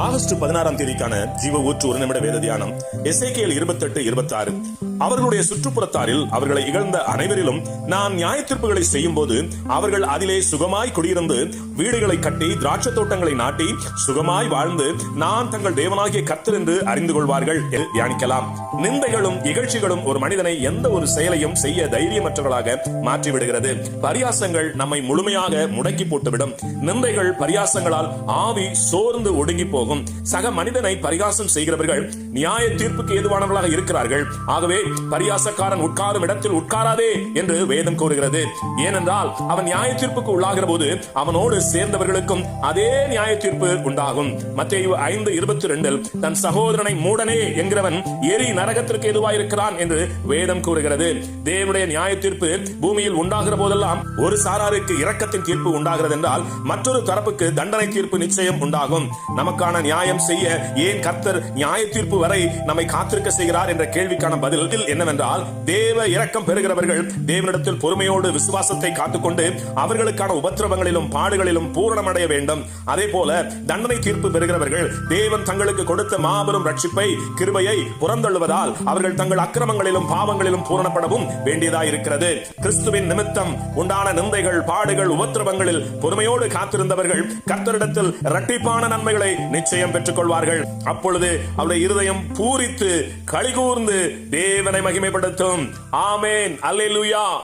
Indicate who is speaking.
Speaker 1: August பதினாறாம் தேதிக்கான ஜீவ ஊற்று ஒரு நிமிட வேத தியானம் எஸ்ஐகேல் இருபத்தெட்டு இருபத்தி ஆறு அவர்களுடைய சுற்றுப்புறத்தாரில் அவர்களை இகழ்ந்த அனைவரிலும் நான் நியாய தீர்ப்புகளை செய்யும் போது அவர்கள் அதிலே சுகமாய் குடியிருந்து வீடுகளை கட்டி திராட்சை தோட்டங்களை நாட்டி சுகமாய் வாழ்ந்து நான் தங்கள் தேவனாகிய கத்தர் என்று அறிந்து கொள்வார்கள் தியானிக்கலாம். நிந்தைகளும் இகழ்ச்சிகளும் ஒரு மனிதனை எந்த ஒரு செயலையும் செய்ய தைரியமற்றவர்களாக மாற்றிவிடுகிறது. பரியாசங்கள் நம்மை முழுமையாக முடக்கி போட்டுவிடும். நிந்தைகள் பரியாசங்களால் ஆவி சோர்ந்து ஒடுங்கி போகும். சக மனிதனை பரிகாசம் செய்கிறவர்கள் நியாய தீர்ப்புக்கு ஏதுவானவர்களாக இருக்கிறார்கள். ஆகவே பரியாசக்காரன் உட்காரும் இடத்தில் உட்காராதே என்று வேதம் கூறுகிறது. ஏனென்றால் அவன் நியாய தீர்ப்புக்கு உள்ளாகிற போது அவனோடு சேர்ந்தவர்களுக்கும் அதே நியாய தீர்ப்பு உண்டாகும். மத்திய ஐந்து இருபத்தி ரெண்டில் தன் சகோதரனை மூடனே என்கிறவன் எரி நரகத்திற்கு எதுவாயிருக்கிறான் என்று வேதம் கூறுகிறது. தேவனுடைய நியாய தீர்ப்பு பூமியில் உண்டாகிற போதெல்லாம் ஒரு சாராருக்கு இரக்கத்தின் தீர்ப்பு உண்டாகிறது என்றால் மற்றொரு தரப்புக்கு தண்டனை தீர்ப்பு நிச்சயம் உண்டாகும். நமக்கான நியாயம் செய்ய ஏன் கர்த்தர் நியாய தீர்ப்பு வரை நம்மை காத்திருக்க செய்கிறார் என்ற கேள்விக்கான பதில் என்னவென்றால் தேவ இரக்கம் பெறுகிறவர்கள் தேவனிடத்தில் பொறுமையோடு விசுவாசத்தை காத்துக்கொண்டு அவர்களுக்கான உபத்திரவங்களிலும் பாடுகளிலும் பூரணமடைய வேண்டும். அதே போல தண்டனை தீர்ப்பு பெறுகிறவர்கள் தேவன் தங்களுக்கு கொடுத்த மாபெரும் ரட்சிப்பை கிருபையை புறந்தள்ளுவதால் அவர்கள் தங்கள் அக்கிரமங்களிலும் பாவங்களிலும் பூரணப்படவும் வேண்டியதாய் இருக்கிறது கிறிஸ்துவின் நிமித்தம் உண்டான நிந்தைகள் பாடுகள் உபத்திரவங்களில் பொறுமையோடு காத்திருந்தவர்கள் கர்த்தரிடத்தில் இரட்டிப்பான நன்மைகளை நிச்சயம் பெற்றுக் கொள்வார்கள் அப்பொழுது அவருடைய இருதயம் பூரித்து களிகூர்ந்து தேவனை மகிமைப்படுத்தும். ஆமேன். அல்லேலூயா.